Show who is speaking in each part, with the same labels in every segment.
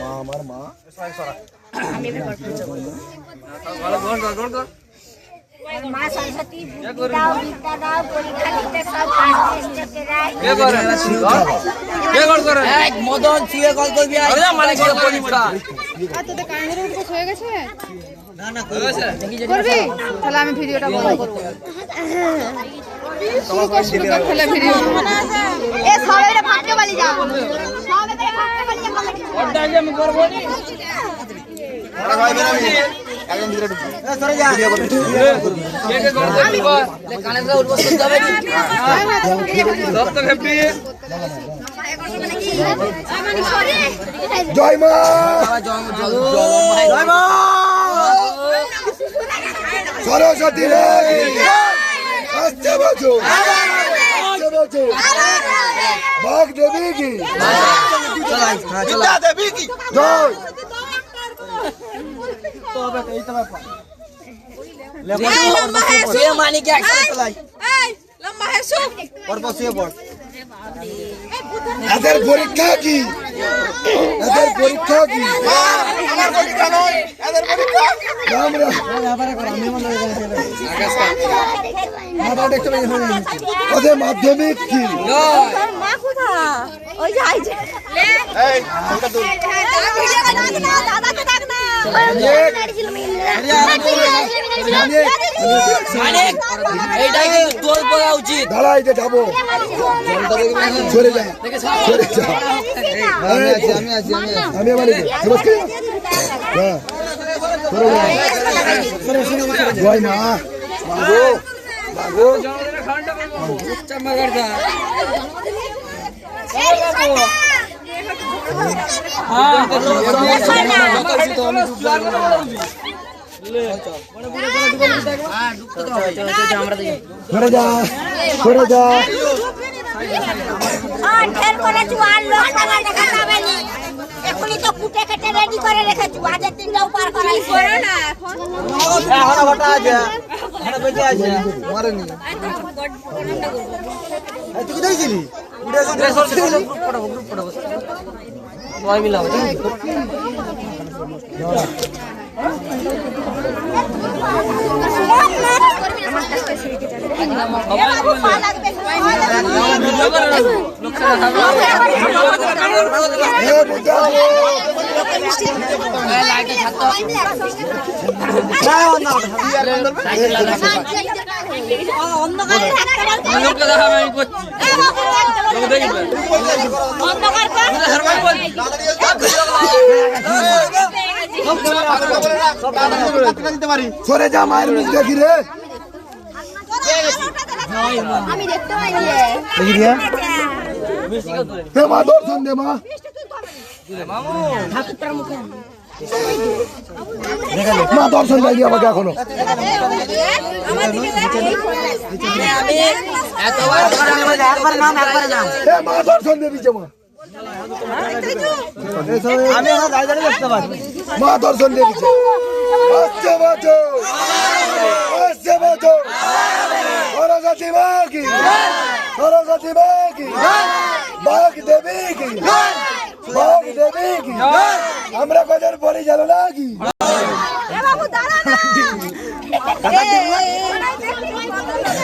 Speaker 1: মা আমার মা
Speaker 2: আমি
Speaker 3: মা সরস্বতী বুদ্ধি দাও বিদ্যা দাও পরীক্ষা দিতে সব ফার্স্ট স্টেপে রায়
Speaker 4: কে করে? কে গোল করে? এক মদন তুই কল করবি আরে মানে গোল পরীক্ষা।
Speaker 2: আর তোদের কানের উঠবো হয়ে গেছে?
Speaker 4: না না
Speaker 2: করবি। তাহলে আমি ভিডিওটা বন্ধ করব। শুরু কর শুরু তাহলে ভিডিও।
Speaker 3: এ সবাই এটা ফাটকে বালি যাও। সবাই এটা ফাটকে বালি যাও
Speaker 4: ওটা আমি করব। নি দিব
Speaker 1: জয় মা
Speaker 4: জয় মা
Speaker 1: সরস্বতী আসছে বছর বছর বাঘ দেবী কি জয়।
Speaker 4: সে মানে কি একসাথে চলাই
Speaker 1: এদের পরীক্ষা কি এদের পরীক্ষা কি আমরা ওদের মাধ্যমিক কি
Speaker 3: মা কোথা ওই যে আইছে দাদাকে ডাক না
Speaker 4: মানে এইটাই কিন্তু তোর পড়া উচিত
Speaker 1: দাঁড়াই যে যাব
Speaker 3: এখনই তো কুটে কেটে রেডি করে রেখেছি আজের দিনটা উপার করাই করো না এখন
Speaker 4: সবাই মিলাবো
Speaker 3: বাবু পা লাগবে
Speaker 1: এ বুঝা
Speaker 3: অন্ধকারে থাকতে পারবে
Speaker 4: লোককে দেখাবে আমি করছি। লোক দেখবে
Speaker 3: অন্ধকার কর
Speaker 4: হারবাই বল
Speaker 1: সরে যা মায়ের মুখ দেখি রে।
Speaker 3: আমি দেখতে পাইনি
Speaker 1: রে। মা দর্শন দে মা। মা, দর্শন দেয়নি আমাকে এখনও। মা, দর্শন দে দিচ্ছে মা। মা, দর্শন দিয়ে দিচ্ছে। আসছে বছর আসছে বছর সরস্বতী মা কি? সরস্বতী মা কি? বাঘ দেবী কি? বাঘ দেবী কি? আমরা কজন কি
Speaker 3: বাবু দাঁড়া না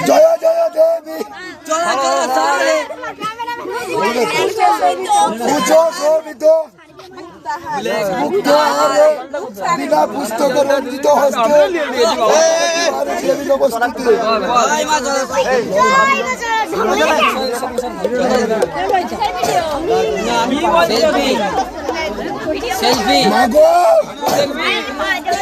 Speaker 1: জয় জয় দেবী
Speaker 4: চলো চলো
Speaker 1: পুজো শোভিত মুক্ত আহারে বিনা পুস্তক রঞ্জিত হস্তে দেবী নমস্তুতে
Speaker 4: ভাই মা চলো সেলফি সেলফি
Speaker 1: মাগো
Speaker 3: জয়